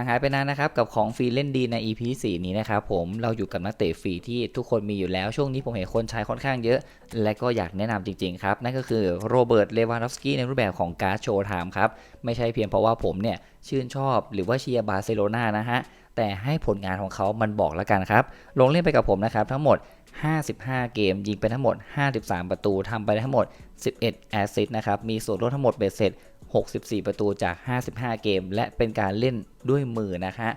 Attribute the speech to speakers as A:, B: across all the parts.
A: ห่างหายไปนานนะครับกับของฟรีเล่นดีใน EP 4 นี้นะครับผมเราอยู่กับนักเตะฟรีที่ทุกคนมีอยู่แล้ว ช่วงนี้ผมเห็นคนใช้ค่อนข้างเยอะ และก็อยากแนะนำจริงๆครับ นั่นก็คือโรเบิร์ตเลวานอฟสกี้ในรูปแบบของการ์ดโชว์ไทม์ครับ ไม่ใช่เพียงเพราะว่าผมเนี่ย ชื่นชอบหรือว่าเชียร์บาร์เซโลนานะฮะ แต่ให้ผลงานของเขามันบอกแล้วกันครับ ลงเล่นไปกับผมนะครับทั้งหมด 55 เกม ยิงไปทั้งหมด 53 ประตูทำไปได้ทั้งหมด 11 แอสซิสต์นะครับ มีส่วนร่วมทั้งหมดเบ็ดเสร็จ 64 ประตูจาก 55 เกม และเป็นการเล่นด้วยมือนะฮะ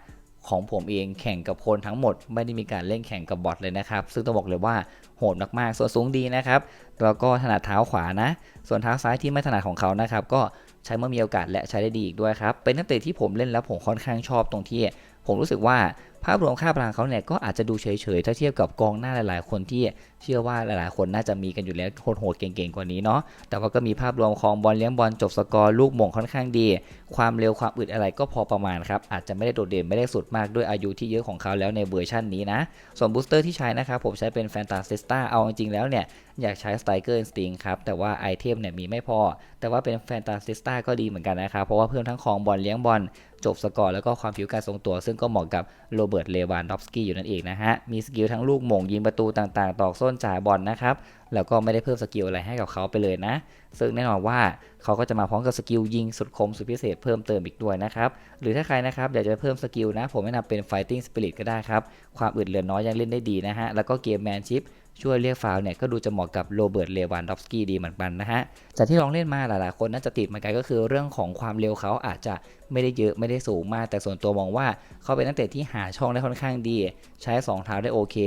A: ของผมเองแข่งกับคนทั้งหมด ไม่ได้มีการเล่นแข่งกับบอทเลยนะครับ ซึ่งต้องบอกเลยว่าโหดมากๆ ส่วนสูงดีนะครับ แล้วก็ถนัดเท้าขวานะ ส่วนเท้าซ้ายที่ไม่ถนัดของเขานะครับ ก็ใช้เมื่อมีโอกาสและใช้ได้ดีอีกด้วยครับ เป็นนักเตะที่ผมเล่นแล้วผมค่อนข้างชอบตรงที่ ผมรู้สึกว่า ภาพรวมค่าพลังเขาเนี่ยก็อาจจะดูเฉยๆ ถ้าเทียบกับกองหน้าหลายๆ คนที่เชื่อว่าหลายๆ คนน่าจะมีกันอยู่แล้วโหดๆเก่งๆ กว่านี้เนาะ แต่ว่าก็มีภาพรวมของบอลเลี้ยงบอลจบสกอร์ลูกหม่งค่อนข้างดี ความเร็วความอึดอะไรก็พอประมาณครับ อาจจะไม่ได้โดดเด่นไม่ได้สุดมากด้วยอายุที่เยอะของเขาแล้วในเวอร์ชันนี้นะ ส่วนบูสเตอร์ที่ใช้นะครับผมใช้เป็นแฟนตาซิสตาเอาจริงๆแล้วเนี่ยอยากใช้สไตรเกอร์สติงครับ แต่ว่าไอเทมเนี่ยมีไม่พอ แต่ว่าเป็นแฟนตาซิสตาก็ดีเหมือนกันนะครับเพราะว่าเพิ่มทั้งของบอลเลี้ยงบอลจบสกอร์แล้วก็ความผิวการทรงตัว ซึ่งก็เหมาะกับโรเบร์ตเลวานดอฟสกี้อยู่นั่นเองนะฮะ มีสกิลทั้งลูกหม่งยิงประตูต่างๆ ตอกส้นจ่ายบอลนะครับ แล้วก็ไม่ได้เพิ่มสกิลอะไรให้กับเขาไปเลยนะ ซึ่งแน่นอนว่าเขาก็จะมาพร้อมกับสกิลยิงสุดคมสุดพิเศษเพิ่มเติมอีกด้วยนะครับ หรือถ้าใครนะครับอยากจะเพิ่มสกิลนะ ผมแนะนำเป็น Fighting Spirit ก็ได้ครับ ความอึดเหลือน้อยยังเล่นได้ดีนะฮะ แล้วก็เกมแมนชิพช่วยเรียกฟาว์เนี่ยก็ดูจะเหมาะกับโรเบิร์ตเลวานดอฟสกี้ดีเหมือนกันนะฮะ จากที่ลองเล่นมาหลายๆ คนน่าจะติดเหมือนกันก็คือเรื่องของความเร็วเขาอาจจะไม่ได้เยอะไม่ได้สูงมาก แต่ส่วนตัวมองว่าเขาเป็นนักเตะที่หาช่องได้ค่อนข้างดี ใช้2เท้าได้โอเค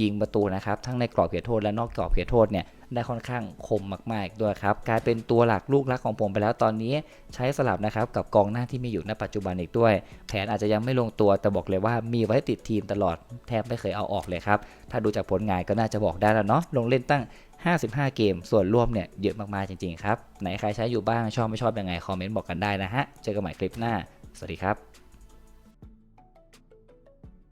A: ยิงประตูนะครับ ทั้งในกรอบเขตโทษและนอกกรอบเขตโทษเนี่ยได้ค่อนข้างคมมากๆด้วยครับกลายเป็นตัวหลักลูกรักของผมไปแล้วตอนนี้ใช้สลับนะครับกับกองหน้าที่มีอยู่ในปัจจุบันอีกด้วย แผนอาจจะยังไม่ลงตัวแต่บอกเลยว่ามีไว้ติดทีมตลอดแทบไม่เคยเอาออกเลยครับ ถ้าดูจากผลงานก็น่าจะบอกได้แล้วเนาะลงเล่นตั้ง 55 เกม ส่วนร่วมเนี่ยเยอะมากๆจริงๆครับไหนใครใช้อยู่บ้างชอบไม่ชอบยังไงคอมเมนต์บอกกันได้นะฮะเจอกันใหม่คลิปหน้า สวัสดีครับ